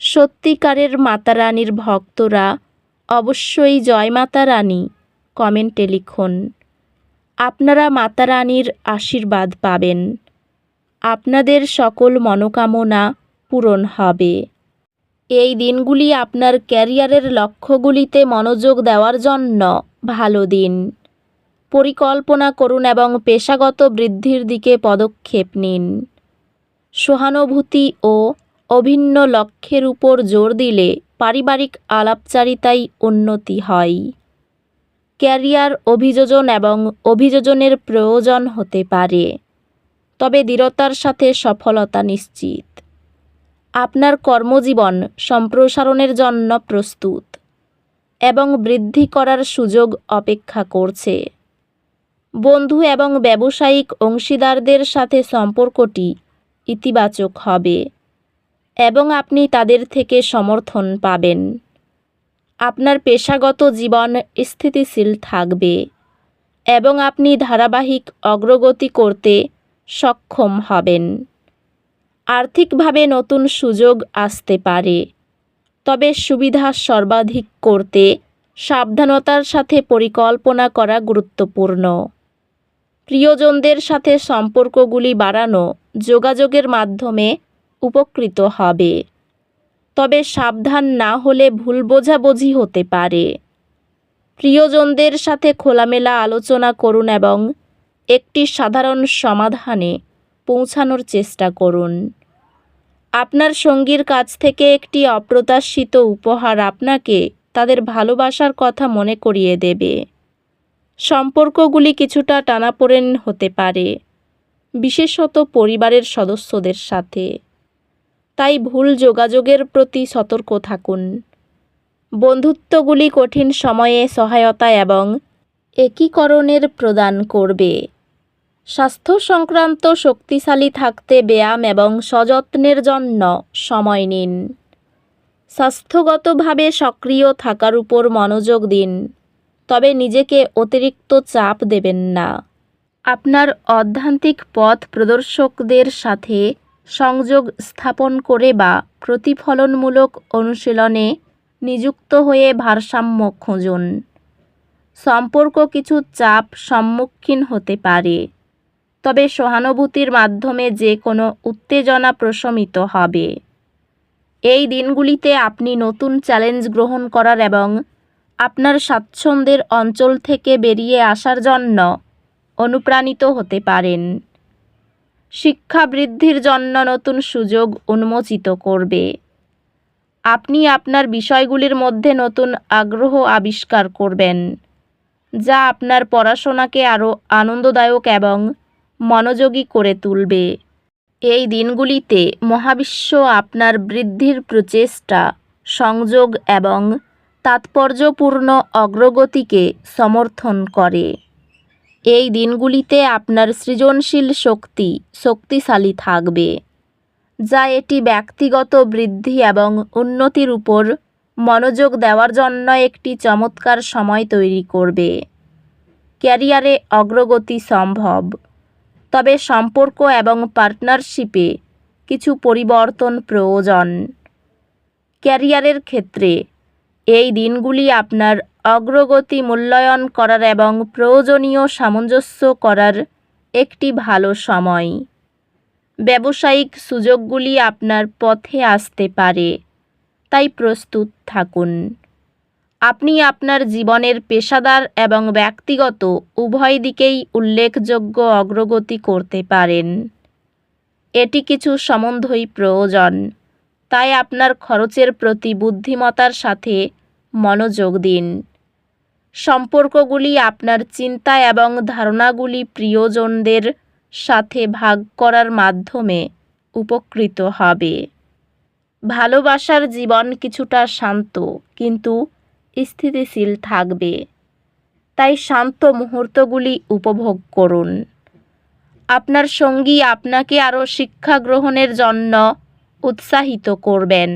সত্যিকারের মাতা রানীর ভক্তরা অবশ্যই জয় মাতা রানী কমেন্টে লিখুন। আপনারা মাতা রানীর আশীর্বাদ পাবেন। আপনাদের সকল মনোকামনা পূরণ হবে। এই দিনগুলি আপনার ক্যারিয়ারের লক্ষ্যগুলিতে মনোযোগ দেওয়ার জন্য ভালো দিন। পরিকল্পনা করুন এবং পেশাগত বৃদ্ধির দিকে পদক্ষেপ নিন। সহানুভূতি ও অভিন্ন লক্ষ্যের উপর জোর দিলে পারিবারিক আলাপচারিতায় উন্নতি হয়। ক্যারিয়ার অভিযোজন এবং অভিযোজনের প্রয়োজন হতে পারে। তবে দৃঢ়তার সাথে সফলতা নিশ্চিত। আপনার কর্মজীবন সম্প্রসারণের জন্য প্রস্তুত এবং বৃদ্ধি করার সুযোগ অপেক্ষা করছে। বন্ধু এবং ব্যবসায়িক অংশীদারদের সাথে সম্পর্কটি ইতিবাচক হবে। এবং আপনি তাদের থেকে সমর্থন পাবেন। আপনার পেশাগত জীবন স্থিতিশীল থাকবে এবং আপনি ধারাবাহিক অগ্রগতি করতে সক্ষম হবেন। আর্থিকভাবে নতুন সুযোগ আসতে পারে, তবে সুবিধা সর্বাধিক করতে সাবধানতার সাথে পরিকল্পনা করা গুরুত্বপূর্ণ। প্রিয়জনদের সাথে সম্পর্কগুলি বাড়ানো যোগাযোগের মাধ্যমে উপকৃত হবে। তবে সাবধান না হলে ভুল বোঝাবুঝি হতে পারে। প্রিয়জনদের সাথে খোলামেলা আলোচনা করুন এবং একটি সাধারণ সমাধানে পৌঁছানোর চেষ্টা করুন। আপনার সঙ্গীর কাছ থেকে একটি অপ্রত্যাশিত উপহার আপনাকে তাদের ভালোবাসার কথা মনে করিয়ে দেবে। সম্পর্কগুলি কিছুটা টানাপোড়েন হতে পারে, বিশেষত পরিবারের সদস্যদের সাথে। তাই ভুল যোগাযোগের প্রতি সতর্ক থাকুন। বন্ধুত্বগুলি কঠিন সময়ে সহায়তা এবং একীকরণের প্রদান করবে। স্বাস্থ্য সংক্রান্ত শক্তিশালী থাকতে ব্যায়াম এবং সযত্নের জন্য সময় নিন। স্বাস্থ্যগতভাবে সক্রিয় থাকার উপর মনোযোগ দিন, তবে নিজেকে অতিরিক্ত চাপ দেবেন না। আপনার অধ্যান্তিক পথ প্রদর্শকদের সাথে সংযোগ স্থাপন করে বা প্রতিফলনমূলক অনুশীলনে নিযুক্ত হয়ে ভারসাম্য খুঁজুন। সম্পর্ক কিছু চাপ সম্মুখীন হতে পারে। তবে সহানুভূতির মাধ্যমে যে কোনো উত্তেজনা প্রশমিত হবে। এই দিনগুলিতে আপনি নতুন চ্যালেঞ্জ গ্রহণ করার এবং আপনার স্বাচ্ছন্দ্যের অঞ্চল থেকে বেরিয়ে আসার জন্য অনুপ্রাণিত হতে পারেন। শিক্ষা বৃদ্ধির জন্য নতুন সুযোগ উন্মোচিত করবে। আপনি আপনার বিষয়গুলির মধ্যে নতুন আগ্রহ আবিষ্কার করবেন, যা আপনার পড়াশোনাকে আরও আনন্দদায়ক এবং মনোযোগী করে তুলবে। এই দিনগুলিতে মহাবিশ্ব আপনার বৃদ্ধির প্রচেষ্টা, সংযোগ এবং তাৎপর্যপূর্ণ অগ্রগতিকে সমর্থন করে। এই দিনগুলিতে আপনার সৃজনশীল শক্তি শক্তিশালী থাকবে, যা এটি ব্যক্তিগত বৃদ্ধি এবং উন্নতির উপর মনোযোগ দেওয়ার জন্য একটি চমৎকার সময় তৈরি করবে। ক্যারিয়ারে অগ্রগতি সম্ভব, তবে সম্পর্ক এবং পার্টনারশিপে কিছু পরিবর্তন প্রয়োজন। ক্যারিয়ারের ক্ষেত্রে এই দিনগুলি আপনার অগ্রগতি মূল্যায়ন করার এবং প্রয়োজনীয় সামঞ্জস্য করার একটি ভালো সময়। ব্যবসায়িক সুযোগগুলি আপনার পথে আসতে পারে। তাই প্রস্তুত থাকুন। আপনি আপনার জীবনের পেশাদার এবং ব্যক্তিগত উভয় দিকেই উল্লেখযোগ্য অগ্রগতি করতে পারেন। এটি কিছু সম্বন্ধই প্রয়োজন। তাই আপনার খরচের প্রতি বুদ্ধিমতার সাথে মনোযোগ দিন। সম্পর্কগুলি আপনার চিন্তা এবং ধারণাগুলি প্রিয়জনদের সাথে ভাগ করার মাধ্যমে উপকৃত হবে। ভালোবাসার জীবন কিছুটা শান্ত কিন্তু স্থিতিশীল থাকবে। তাই শান্ত মুহূর্তগুলি উপভোগ করুন। আপনার সঙ্গী আপনাকে আরও শিক্ষা গ্রহণের জন্য উৎসাহিত করবেন।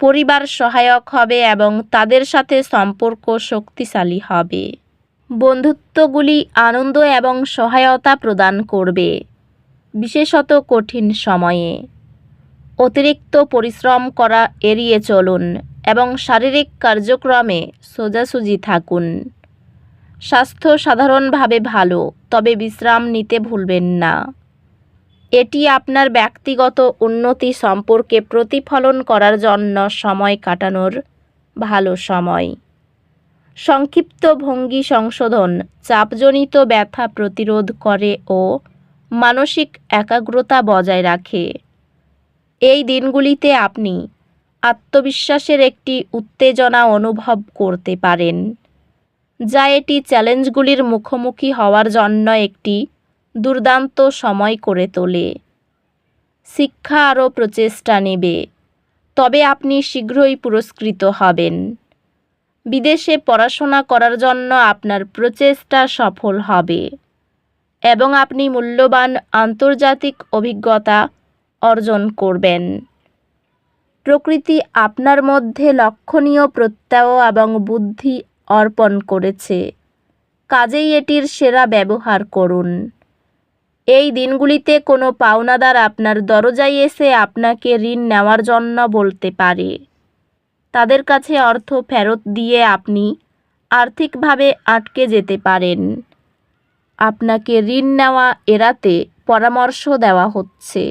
পরিবার সহায়ক হবে এবং তাদের সাথে সম্পর্ক শক্তিশালী হবে। বন্ধুত্বগুলি আনন্দ এবং সহায়তা প্রদান করবে, বিশেষত কঠিন সময়ে। অতিরিক্ত পরিশ্রম করা এড়িয়ে চলুন এবং শারীরিক কার্যক্রমে সোজাসুজি থাকুন। স্বাস্থ্য সাধারণভাবে ভালো, তবে বিশ্রাম নিতে ভুলবেন না। এটি আপনার ব্যক্তিগত উন্নতি সম্পর্কে প্রতিফলন করার জন্য সময় কাটানোর ভালো সময়। সংক্ষিপ্ত ভঙ্গি সংশোধন, চাপজনিত ব্যথা প্রতিরোধ করে ও মানসিক একাগ্রতা বজায় রাখে। এই দিনগুলিতে আপনি আত্মবিশ্বাসের একটি উত্তেজনা অনুভব করতে পারেন, যা এটি চ্যালেঞ্জগুলির মুখোমুখি হওয়ার জন্য একটি দুর্দান্ত সময় করে তোলে। শিক্ষা আরও প্রচেষ্টা নেবে। তবে আপনি শীঘ্রই পুরস্কৃত হবেন। বিদেশে পড়াশোনা করার জন্য আপনার প্রচেষ্টা সফল হবে এবং আপনি মূল্যবান আন্তর্জাতিক অভিজ্ঞতা অর্জন করবেন। প্রকৃতি আপনার মধ্যে লক্ষণীয় প্রত্যয় এবং বুদ্ধি অর্পণ করেছে। কাজেই এটির সেরা ব্যবহার করুন। এই দিনগুলিতে কোনো পাওনাদার আপনার দরজায় এসে আপনাকে ঋণ নেওয়ার জন্য বলতে পারে। তাদের কাছে অর্থ ফেরত দিয়ে আপনি আর্থিকভাবে আটকে যেতে পারেন। আপনাকে ঋণ নেওয়া এড়াতে পরামর্শ দেওয়া হচ্ছে।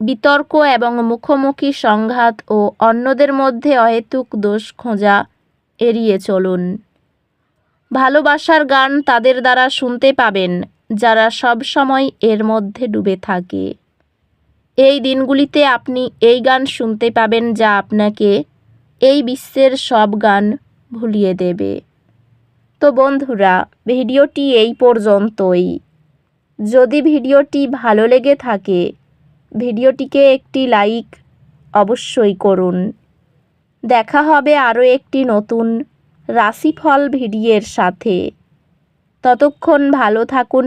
বিতর্ক এবং মুখোমুখি সংঘাত ও অন্যদের মধ্যে অহেতুক দোষ খোঁজা এড়িয়ে চলুন। ভালোবাসার গান তাদের দ্বারা শুনতে পাবেন যারা সব সময় এর মধ্যে ডুবে থাকে। এই দিনগুলিতে আপনি এই গান শুনতে পাবেন যা আপনাকে এই বিশ্বের সব গান ভুলিয়ে দেবে। তো বন্ধুরা, ভিডিওটি এই পর্যন্তই। যদি ভিডিওটি ভালো লেগে থাকে, ভিডিওটিকে একটি লাইক অবশ্যই করুন। দেখা হবে আরও একটি নতুন রাশিফল ভিডিওর সাথে। ততক্ষণ ভালো থাকুন